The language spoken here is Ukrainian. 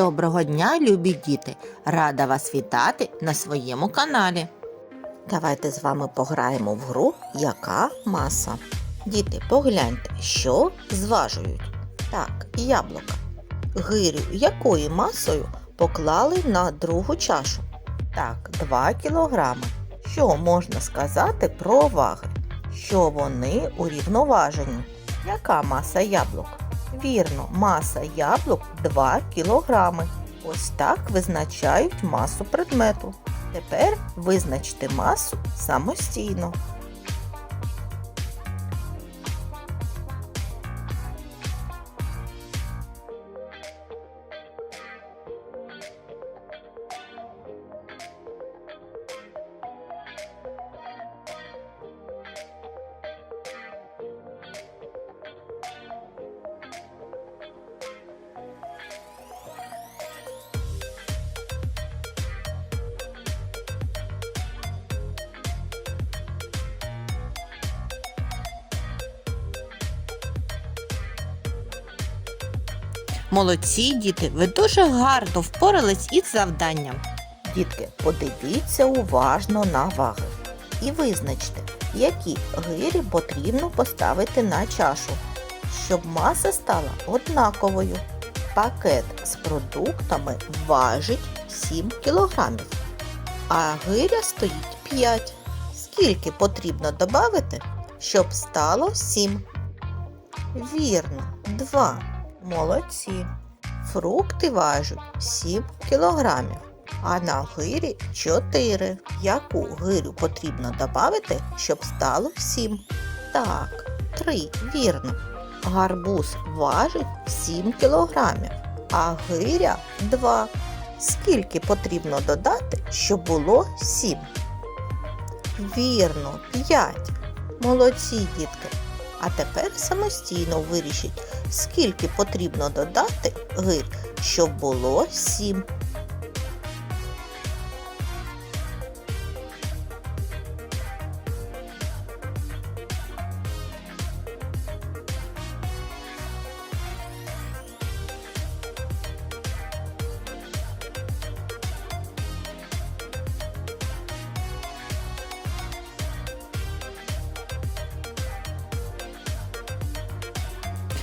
Доброго дня, любі діти! Рада вас вітати на своєму каналі. Давайте з вами пограємо в гру Яка маса. Діти, погляньте, що зважують. Так, яблука. Гирю якою масою поклали на другу чашу? Так, 2 кілограми. Що можна сказати про ваги? Що вони урівноважені? Яка маса яблук? Вірно, маса яблук 2 кг. Ось так визначають масу предмету. Тепер визначте масу самостійно. Молодці, діти, ви дуже гарно впорались із завданням. Дітки, подивіться уважно на ваги і визначте, які гирі потрібно поставити на чашу, щоб маса стала однаковою. Пакет з продуктами важить 7 кілограмів, а гиря стоїть 5. Скільки потрібно додати, щоб стало 7? Вірно, 2. Молодці. Фрукти важать 7 кілограмів, а на гирі 4. Яку гирю потрібно додати, щоб стало 7? Так, 3. Вірно. Гарбуз важить 7 кілограмів, а гиря 2. Скільки потрібно додати, щоб було 7? Вірно, 5. Молодці, дітки. А тепер самостійно вирішіть, скільки потрібно додати гир, щоб було 7.